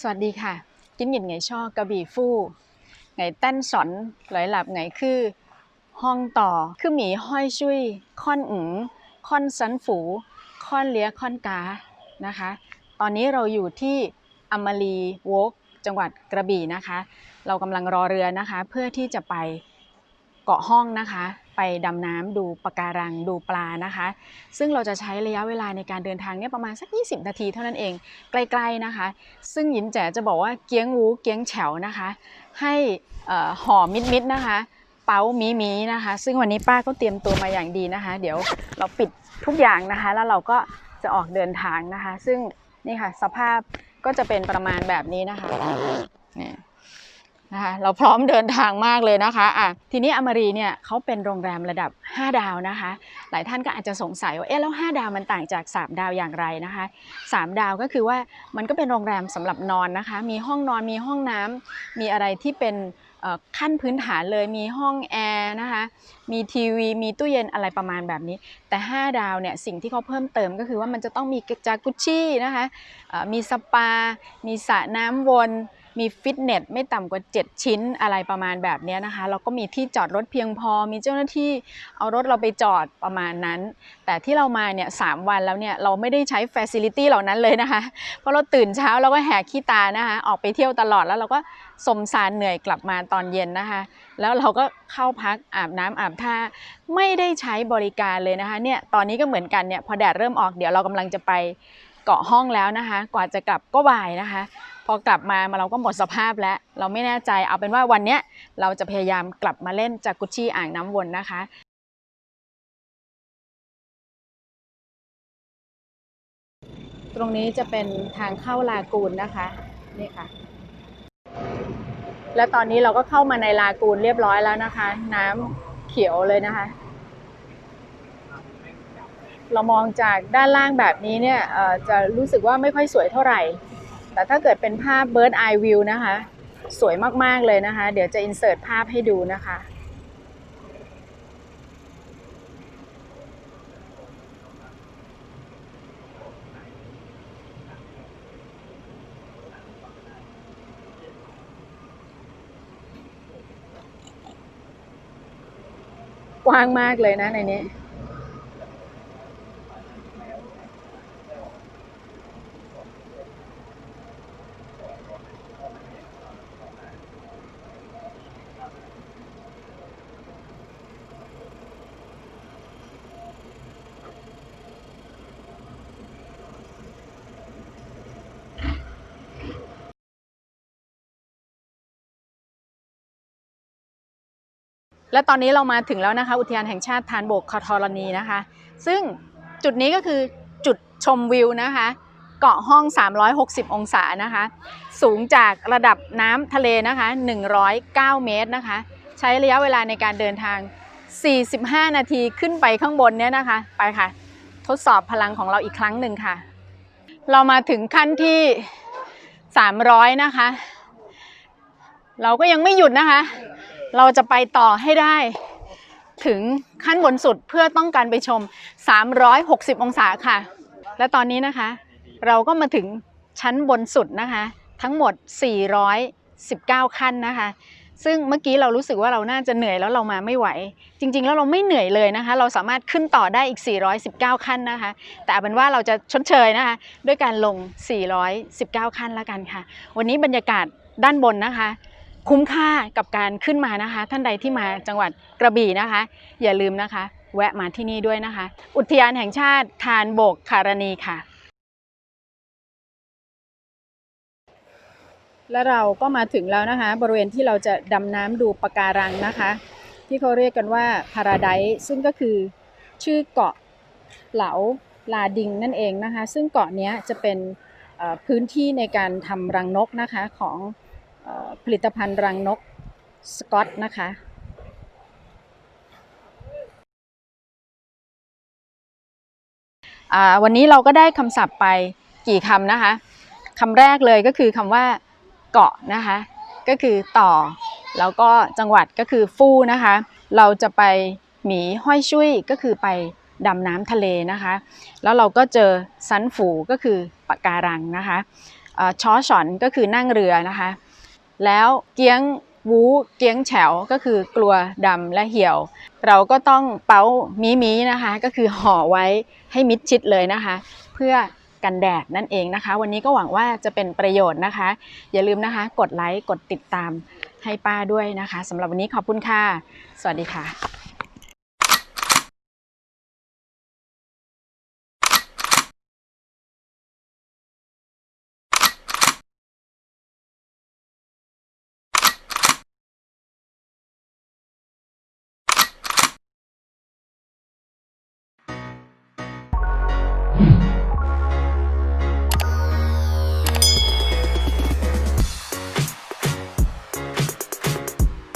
สวัสดีค่ะกินหยินไงช่อกระบี่ฟู่ไงแต้นสอนหลอยหลับไงคือ ห้องต่อคือหมีห้อยชุยค่อนอึ๋งค่อนสันฝูค่อนเลี้ยค่อนกานะคะ ตอนนี้เราอยู่ที่อมรีวกจังหวัดกระบี่นะคะ เรากำลังรอเรือนะคะ เพื่อที่จะไปเกาะห้องนะคะ ไปดำน้ำดูปะการังดูปลานะคะ ซึ่งเราจะใช้ระยะเวลาในการเดินทางเนี่ยประมาณสัก 20 นาทีเท่านั้นเองใกล้ๆนะคะ ซึ่งหยินแจ๋จะบอกว่าเกียงวูเกียงแฉวนะคะ ให้ห่อมิดๆนะคะ เป้ามีมีนะคะ ซึ่งวันนี้ป้าก็เตรียมตัวมาอย่างดีนะคะ เดี๋ยวเราปิดทุกอย่างนะคะ แล้วเราก็จะออกเดินทางนะคะ ซึ่งนี่ค่ะสภาพก็จะเป็นประมาณแบบนี้นะคะนี่ นะคะเราพร้อมเดินทางมากเลยนะคะอะทีนี้อมรีเนี่ยเขาเป็นโรงแรมระดับ 5 ดาวนะคะ หลายท่านก็อาจจะสงสัยว่าเอ๊ะแล้ว 5 ดาวมันต่างจาก 3 ดาวอย่างไรนะคะ 3 ดาวก็คือว่ามันก็เป็นโรงแรมสำหรับนอนนะคะ มีห้องนอนมีห้องน้ำมีอะไรที่เป็นขั้นพื้นฐานเลยมีห้องแอร์นะคะมีทีวีมีตู้เย็นอะไรประมาณแบบนี้ แต่ 5 ดาวเนี่ยสิ่งที่เขาเพิ่มเติมก็คือว่ามันจะต้องมีจากุชชี่นะคะมีสปา มีสระน้ำวน มีฟิตเนสไม่ต่ำกว่า 7 ชิ้นอะไรประมาณแบบนี้นะคะแล้วก็มีที่จอดรถเพียงพอ มีเจ้าหน้าที่เอารถเราไปจอดประมาณนั้น แต่ที่เรามาเนี่ยสามวันแล้วเนี่ยเราไม่ได้ใช้ฟ a ซิลิตี้เหล่านั้นเลยนะคะ เพราะเราตื่นเช้าเราก็แหกขี้ตานะคะ ออกไปเที่ยวตลอดแล้วเราก็สมสารเหนื่อยกลับมาตอนเย็นนะคะ แล้วเราก็เข้าพักอาบน้ำอาบท่าไม่ได้ใช้บริการเลยนะคะเนี่ยตอนนี้ก็เหมือนกันเนี่ยพอแดดเริ่มออกเดี๋ยวเรากำลังจะไปเกาะห้องแล้วนะคะ กว่าจะกลับก็บ่ายนะคะ พอกลับมาเราก็หมดสภาพแล้ว เราไม่แน่ใจเอาเป็นว่าวันนี้เราจะพยายามกลับมาเล่นจากกุชชี่อ่างน้ำวนนะคะตรงนี้จะเป็นทางเข้าลากูนนะคะนี่ค่ะ และตอนนี้เราก็เข้ามาในลากูนเรียบร้อยแล้วนะคะ น้ำเขียวเลยนะคะ เรามองจากด้านล่างแบบนี้เนี่ยจะรู้สึกว่าไม่ค่อยสวยเท่าไหร่ แต่ถ้าเกิดเป็นภาพ bird eye view นะคะ สวยมาก ๆ เลยนะคะ เดี๋ยวจะ insert ภาพให้ดูนะคะ กว้างมากเลยนะในนี้ และตอนนี้เรามาถึงแล้วนะคะ อุทยานแห่งชาติทานโบกคาทรณีนะคะ ซึ่งจุดนี้ก็คือจุดชมวิวนะคะ เกาะห้อง 360 องศานะคะ สูงจากระดับน้ำทะเลนะคะ 109 เมตรนะคะ ใช้ระยะเวลาในการเดินทาง 45 นาทีขึ้นไปข้างบนเนี่ยนะคะ ไปค่ะ ทดสอบพลังของเราอีกครั้งหนึ่งค่ะ เรามาถึงขั้นที่ 300 นะคะ เราก็ยังไม่หยุดนะคะ เราจะไปต่อให้ได้ ถึงขั้นบนสุดเพื่อต้องการไปชม 360 องศาค่ะ และตอนนี้นะคะ เราก็มาถึงชั้นบนสุดนะคะ ทั้งหมด 419 ขั้นนะคะ ซึ่งเมื่อกี้เรารู้สึกว่าเราน่าจะเหนื่อยแล้วเรามาไม่ไหว จริง ๆ แล้วเราไม่เหนื่อยเลยนะคะ เราสามารถขึ้นต่อได้อีก 419 ขั้นนะคะ แต่เป็นว่าเราจะชดเชยนะคะ ด้วยการลง 419 ขั้นแล้วกันค่ะ วันนี้บรรยากาศด้านบนนะคะ คุ้มค่ากับการขึ้นมานะคะ ท่านใดที่มาจังหวัดกระบี่นะคะ อย่าลืมนะคะ แวะมาที่นี่ด้วยนะคะ อุทยานแห่งชาติทานโบกคารณีค่ะ และเราก็มาถึงแล้วนะคะ บริเวณที่เราจะดำน้ำดูปะการังนะคะ ที่เขาเรียกกันว่าพาราไดซึ่งก็คือชื่อเกาะเหลาลาดิงนั่นเองนะคะ ซึ่งเกาะนี้จะเป็นพื้นที่ในการทำรังนกนะคะของ ผลิตภัณฑ์รังนกสกอตนะคะวันนี้เราก็ได้คำศัพท์ไปกี่คำนะคะคำแรกเลยก็คือคำว่าเกาะนะคะก็คือต่อ แล้วก็จังหวัดก็คือฟู่นะคะ เราจะไปหมีห้อยชุยก็คือไปดำน้ำทะเลนะคะ แล้วเราก็เจอซันฝูก็คือปะการังนะคะเอ่อช้อฉอนก็คือนั่งเรือนะคะ แล้วเกี้ยงวูเกี้ยงแฉวก็คือกลัวดำและเหี่ยว เราก็ต้องเป้ามีมีนะคะ ก็คือห่อไว้ให้มิดชิดเลยนะคะ เพื่อกันแดดนั่นเองนะคะ วันนี้ก็หวังว่าจะเป็นประโยชน์นะคะ อย่าลืมนะคะ กดไลค์กดติดตามให้ป้าด้วยนะคะสำหรับวันนี้ขอบคุณค่ะ สวัสดีค่ะ